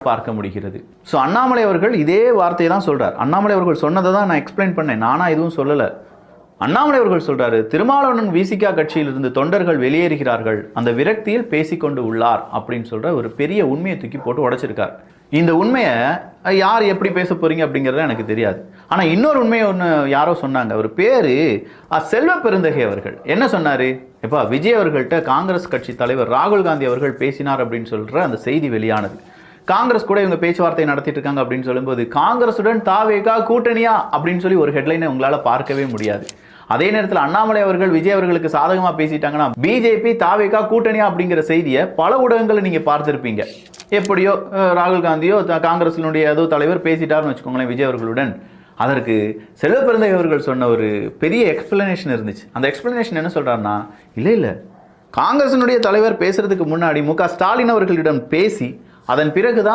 பார்க்க முடிகிறது. ஸோ அண்ணாமலை அவர்கள் இதே வார்த்தையை தான் சொல்கிறார் அண்ணாமலை அவர்கள் சொன்னதை தான் நான் எக்ஸ்பிளைன் பண்ணேன். நானாக எதுவும் சொல்லலை. அண்ணாமலை அவர்கள் சொல்கிறாரு திருமாவளவன் விசிகா கட்சியிலிருந்து தொண்டர்கள் வெளியேறுகிறார்கள். அந்த விரக்தியில் பேசிக்கொண்டு உள்ளார். அப்படின்னு சொல்ற ஒரு பெரிய உண்மையை தூக்கி போட்டு உடைச்சிருக்கார். இந்த உண்மையை யார் எப்படி பேச போறீங்க அப்படிங்கிறது எனக்கு தெரியாது. ஆனால் இன்னொரு உண்மையை ஒன்று யாரோ சொன்னாங்க. அவர் பேரு அ செல்வ பெருந்தகை அவர்கள். என்ன சொன்னார்? எப்பா விஜய் அவர்கள்ட்ட காங்கிரஸ் கட்சி தலைவர் ராகுல் காந்தி அவர்கள் பேசினார் அப்படின்னு சொல்கிற அந்த செய்தி வெளியானது. காங்கிரஸ் கூட இவங்க பேச்சுவார்த்தை நடத்திட்டு இருக்காங்க அப்படின்னு சொல்லும்போது காங்கிரஸுடன் தாவேகா கூட்டணியா அப்படின்னு சொல்லி ஒரு ஹெட்லைனை உங்களால் பார்க்கவே முடியாது. அதே நேரத்தில் அண்ணாமலை அவர்கள் விஜய் அவர்களுக்கு சாதகமாக பேசிட்டாங்கன்னா பிஜேபி தாவேகா கூட்டணியா அப்படிங்கிற செய்தியை பல ஊடகங்களை நீங்கள் பார்த்துருப்பீங்க. எப்படியோ ராகுல் காந்தியோ த- ஏதோ தலைவர் பேசிட்டாருன்னு வச்சுக்கோங்களேன் விஜய் அவர்களுடன். அதற்கு செல்வ பிறந்தை அவர்கள் சொன்ன ஒரு பெரிய எக்ஸ்பிளனேஷன் இருந்துச்சு. அந்த எக்ஸ்பிளனேஷன் என்ன சொல்கிறாருன்னா இல்லை இல்லை. காங்கிரசினுடைய தலைவர் பேசுறதுக்கு முன்னாடி மு க ஸ்டாலின் அவர்களிடம் பேசி அதன் பிறகுதான்